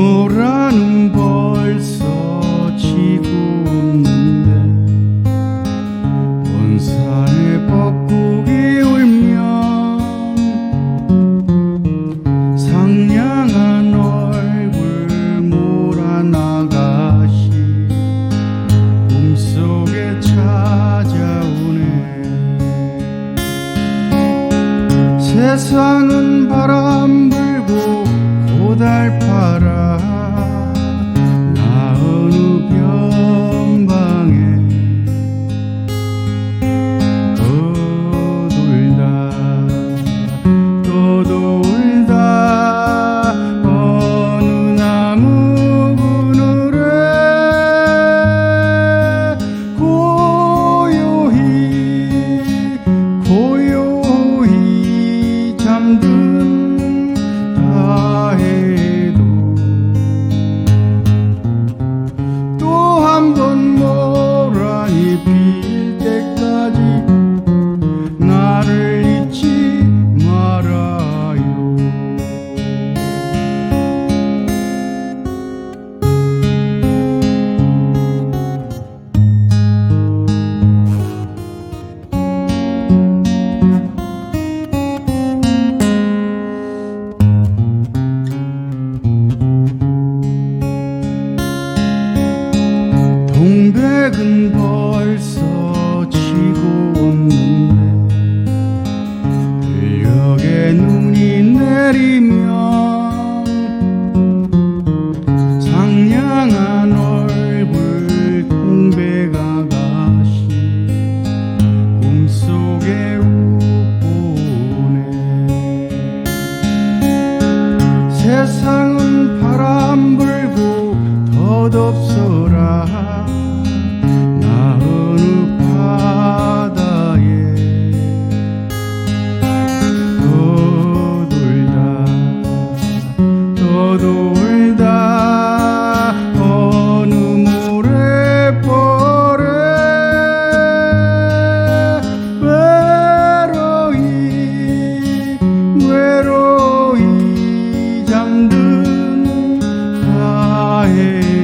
노란 벌써 지고 있는데 본산의 벚꽃이 울면 상냥한 얼굴 몰아나가시 꿈속에 찾아오네. 세상은 不都 백은 벌써 지고 없는데 들녘에 눈이 내리면 상냥한 얼굴 공백 아가씨 꿈속에 웃보네. 세상은 바람 불고 덧없어라. morrer.